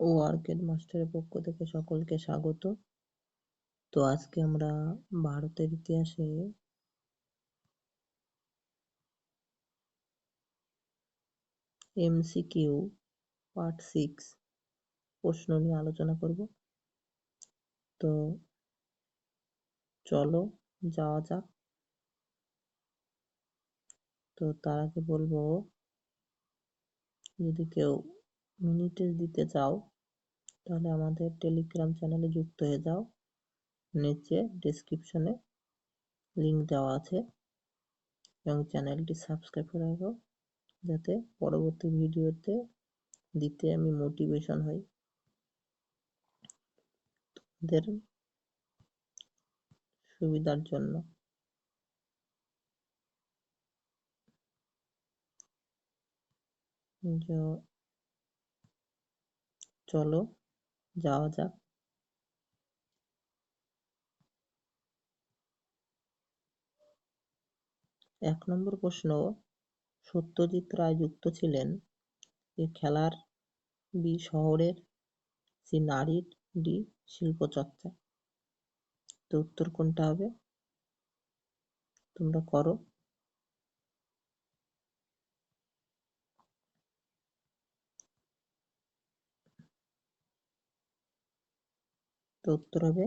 ও arcade মাস্টারের পক্ষ থেকে সকলকে স্বাগত। তো আজকে আমরা ভারতের ইতিহাসে এমসিকিউ পার্ট সিক্স প্রশ্ন নিয়ে আলোচনা করব। তো চলো যাওয়া যাক। তো তার আগে বলব, যদি কেউ মিনি টেস্ট দিতে চাও, তাহলে আমাদের টেলিগ্রাম চ্যানেলে যুক্ত হয়ে যাও। নিচে ডেসক্রিপশনে লিঙ্ক দেওয়া আছে। এবং চ্যানেলটি সাবস্ক্রাইব করে রাখো, যাতে পরবর্তী ভিডিওতে দিতে আমি মোটিভেশন হই। তোমাদের সুবিধার জন্য। চলো, যাওয়া যাক। এক নম্বর প্রশ্ন, সত্যজিৎ রায় যুক্ত ছিলেন এ খেলার বি শহরের সি নারীর, ডি শিল্পচর্চা তো উত্তর কোনটা হবে? তোমরা করো। তো উত্তর হবে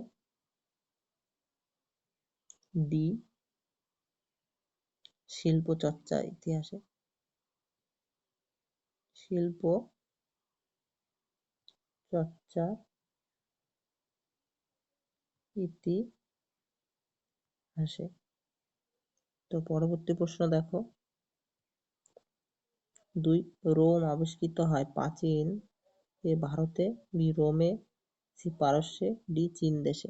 ডি শিল্প চর্চা ইতিহাসে। শিল্প চর্চা ইতিহাসে। তো পরবর্তী প্রশ্ন দেখো। দুই, রোম আবিষ্কৃত হয় প্রাচীন। এ ভারতে রোমে সি পারস্যে, ডি চীন দেশে।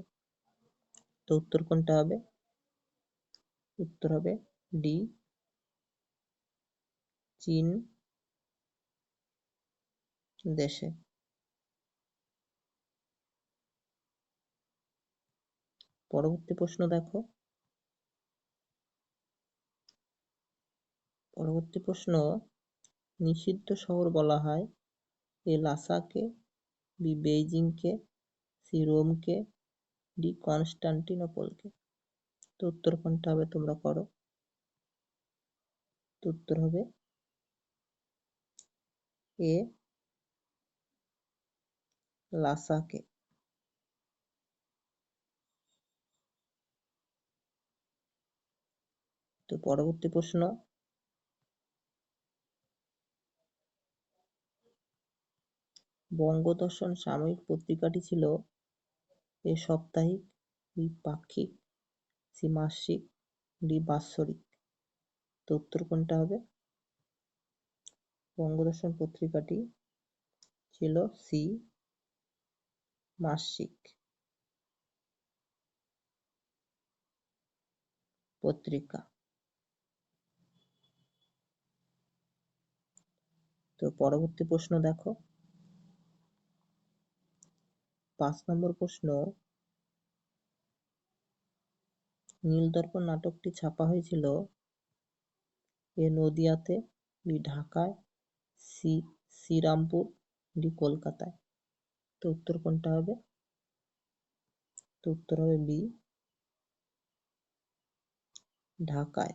তো উত্তর কোনটা হবে? উত্তর হবে ডি চীন দেশে। পরবর্তী প্রশ্ন দেখো। পরবর্তী প্রশ্ন, নিষিদ্ধ শহর বলা হয় এ লাসাকে বি বেইজিংকে সি রোমকে ডি কনস্টান্টিনোপলকে। তো উত্তর কোনটা হবে তোমরা করো? তো উত্তর হবে এ লাসাকে। তো পরবর্তী প্রশ্ন। বঙ্গদর্শন সাময়িক পত্রিকাটি ছিল এ সাপ্তাহিক সি মাসিক বাৎসরিক তো উত্তর কোনটা হবে? বঙ্গদর্শন পত্রিকাটি ছিল সি মাসিক পত্রিকা। তো পরবর্তী প্রশ্ন দেখো। পাঁচ নম্বর প্রশ্ন, নীলদর্পণ নাটকটি ছাপা হয়েছিল এ নদিয়াতে বি ঢাকায়, সি, শ্রীরামপুর ডি কলকাতায়? তো উত্তর কোনটা হবে? তো উত্তর হবে বি, ঢাকায়।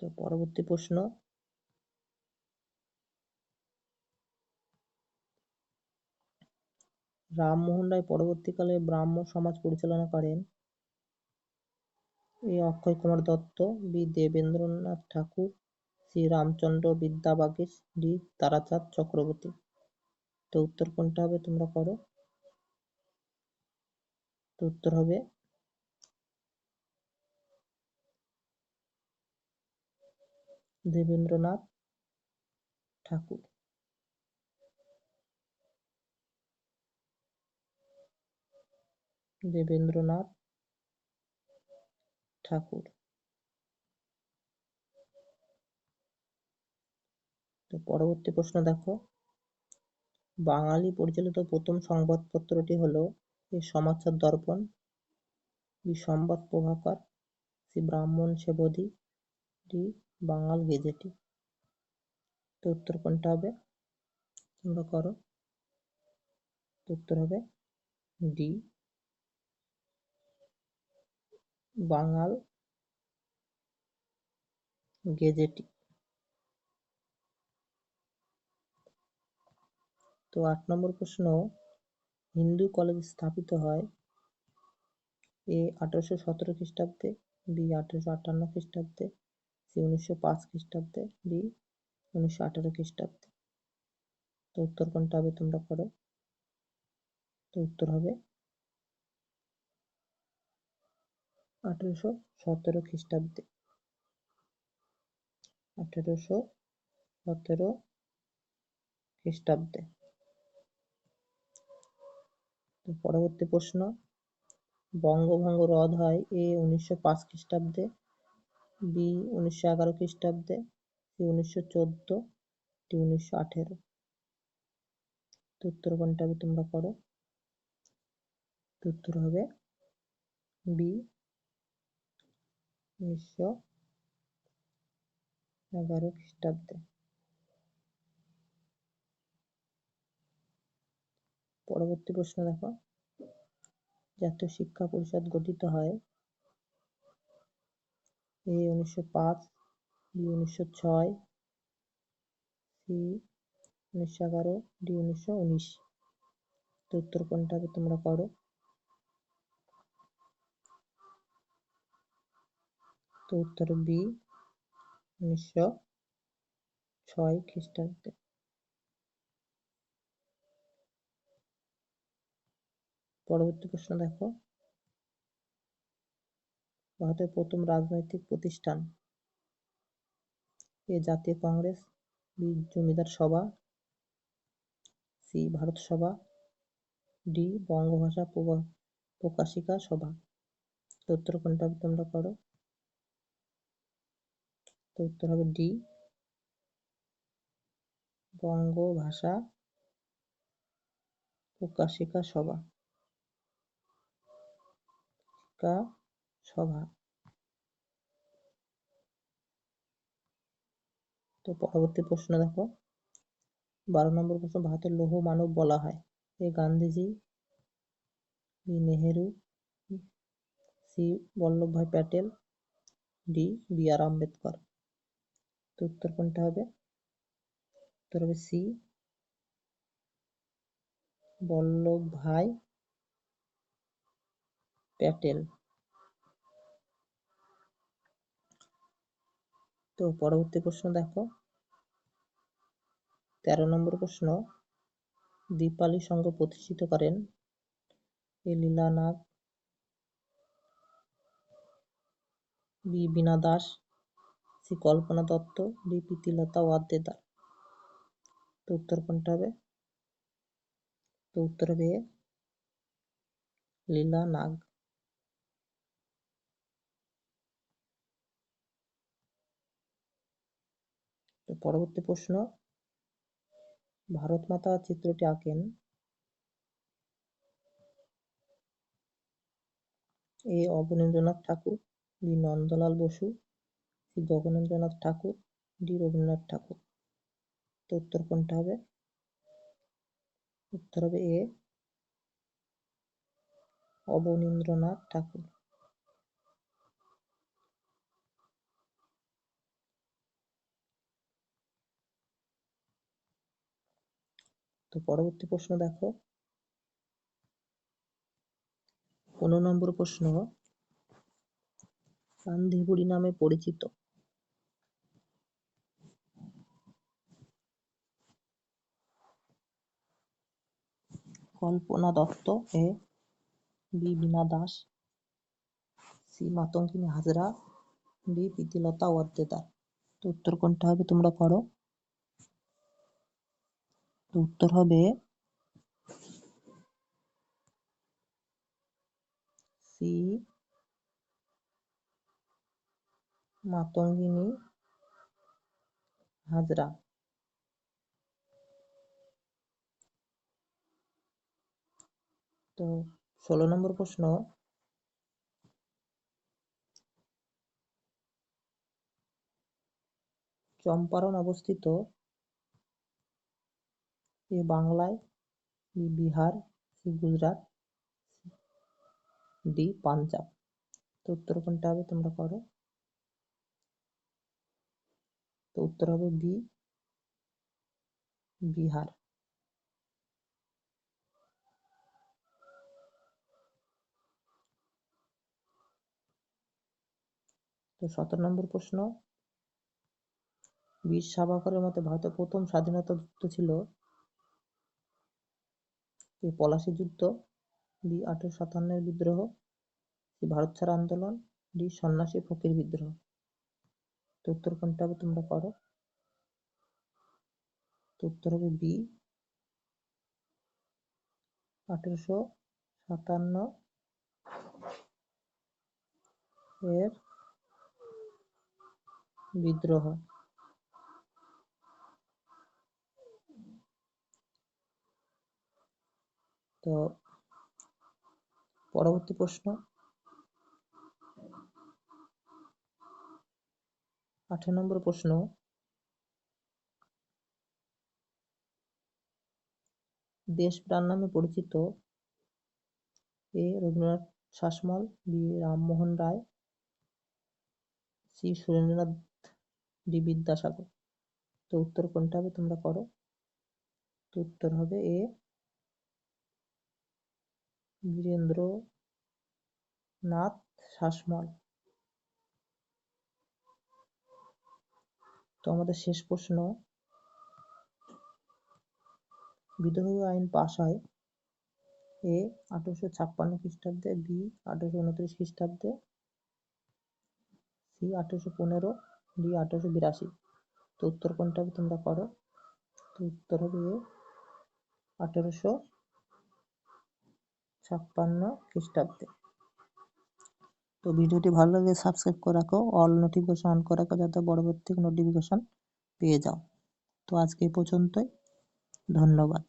তো পরবর্তী প্রশ্ন রামমোহন রায় পরবর্তীকালে ব্রাহ্ম সমাজ পরিচালনা করেন। A Akshay Kumar Datta, B Debendranath Tagore, C Ramchandra Vidyabagish D Tarachand Chakraborty. তো উত্তর কোনটা হবে তোমরা করো? তো উত্তর হবে দেবেন্দ্রনাথ ঠাকুর। দেবেন্দ্রনাথ ঠাকুর। তো পরবর্তী প্রশ্ন দেখো। বাঙালি পরিচালিত প্রথম সংবাদপত্রটি হলো সমাচার দর্পণ, বি সংবাদ প্রভাকর, সি ব্রাহ্মণ সেবদী ডি বাঙাল গেজেটি। তো উত্তর কোনটা হবে? তোমরা করো। উত্তর হবে ডি বাঙাল গেজেটি। তো আট নম্বর প্রশ্ন, হিন্দু কলেজ স্থাপিত হয় এ আঠারোশো সতেরো খ্রিস্টাব্দে, বি আঠারোশো আটান্ন খ্রিস্টাব্দে, সি উনিশশো পাঁচ খ্রিস্টাব্দে, ডি উনিশশো আঠারো খ্রিস্টাব্দে। তো উত্তর কোনটা হবে তোমরা করো তো উত্তর হবে আঠারোশো সতেরো খ্রিস্টাব্দে। আঠারোশো সতেরো খ্রিস্টাব্দে। পরবর্তী প্রশ্ন, বঙ্গভঙ্গ রদ হয় এ উনিশশো পাঁচ খ্রিস্টাব্দে, বি উনিশশো এগারো খ্রিস্টাব্দে, সি উনিশশো চোদ্দ, ডি উনিশশো আঠেরো। উত্তর কোনটা হবে তোমরা করো? উত্তর হবে বি উনিশশো এগারো খ্রিস্টাব্দে পরবর্তী প্রশ্ন দেখো। জাতীয় শিক্ষা পরিষদ গঠিত হয় এ উনিশশো পাঁচ বি উনিশশো ছয় সি উনিশশো এগারো ডি উনিশশো উনিশ। উত্তর কোনটা হবে তোমরা করো? তো উত্তর বি উনিশশো ছয় খ্রিস্টাব্দে। পরবর্তী প্রশ্ন দেখো। ভারতের প্রথম রাজনৈতিক প্রতিষ্ঠান এ জাতীয় কংগ্রেস, বি জমিদার সভা, সি ভারত সভা, ডি বঙ্গভাষা প্রকাশিকা সভা। উত্তর কোনটা তোমরা করো? তো উত্তর হবে ডি। বঙ্গভাষা প্রকাশিকা সভা। কা সভা। তো পরবর্তী প্রশ্ন দেখো। বারো নম্বর প্রশ্ন, ভারতের লৌহ মানব বলা হয়। A Gandhiji, B Nehru, C Vallabhbhai Patel, D B R Ambedkar. তো উত্তর কোনটা হবে? উত্তর হবে সি। বল্লভভাই প্যাটেল। তো পরবর্তী প্রশ্ন দেখো। তেরো নম্বর প্রশ্ন, দীপালি সংঘ প্রতিষ্ঠিত করেন Leela Nag B Bina Das C Kalpana Datta D Pritilata Waddedar তো উত্তর কোনটা হবে? তো উত্তর হবে লীলা নাগ। তো পরবর্তী প্রশ্ন। ভারত মাতা চিত্রটি আঁকেন। A. Abanindranath Tagore, B. Nandalal Bose C Gaganendranath Tagore, D Rabindranath Tagore. তো উত্তর কোনটা হবে? উত্তর হবে এ, অবনীন্দ্রনাথ ঠাকুর। তো পরবর্তী প্রশ্ন দেখো। পনেরো নম্বর প্রশ্ন গান্ধীবুড়ি নামে পরিচিত। Kalpana Datta A B Bina Das, C Matangini Hazra, D Pritilata Waddedar তো উত্তর কোনটা হবে তোমরা করো তো উত্তর হবে সি মাতঙ্গিনী হাজরা। তো ষোলো নম্বর প্রশ্ন, চম্পারণ অবস্থিত এ বাংলায় বিহার সি গুজরাট, ডি পাঞ্জাব? তো উত্তর কোনটা হবে তোমরা করো? তো উত্তর হবে বি, বিহার। তো সতেরো নম্বর প্রশ্ন। বীর সাভারকরের মতে ভারতের প্রথম স্বাধীনতা যুদ্ধ ছিল এ পলাশী যুদ্ধ? বি, আঠারোশো সাতান্নের বিদ্রোহ। ভারত ছাড় আন্দোলন। ডি, সন্ন্যাসী ফকির বিদ্রোহ। তো উত্তর কোনটা হবে তোমরা করো? তো উত্তর হবে বি, আঠারোশো সাতান্ন এর বিদ্রোহ। তো পরবর্তী প্রশ্ন। আঠারো নম্বর প্রশ্ন। দেশপ্রাণ নামে পরিচিত A Rabindranath Sasmal, B Rammohan Roy, C Surendranath D Vidyasagar. তো উত্তর কোনটা হবে তোমরা করো? তো উত্তর হবে এ বীরেন্দ্রনাথ শাসমল। তো আমাদের শেষ প্রশ্ন বিধবা আইন পাশ হয় এ আঠারোশো ছাপ্পান্ন খ্রিস্টাব্দে, বি আঠারোশো উনত্রিশ খ্রিস্টাব্দে, সি আঠারোশো পনেরো ডি আঠারোশো বিরাশি। তো উত্তর কোনটা হবে তোমরা করো? তো উত্তর হবে আঠারোশো ছাপ্পান্ন খ্রিস্টাব্দে। তো ভিডিওটি ভালো লাগে সাবস্ক্রাইব করে রাখো, অল নোটিফিকেশন অন করে রাখো যাতে পরবর্তী নোটিফিকেশন পেয়ে যাও। তো আজকে এই পর্যন্তই, ধন্যবাদ।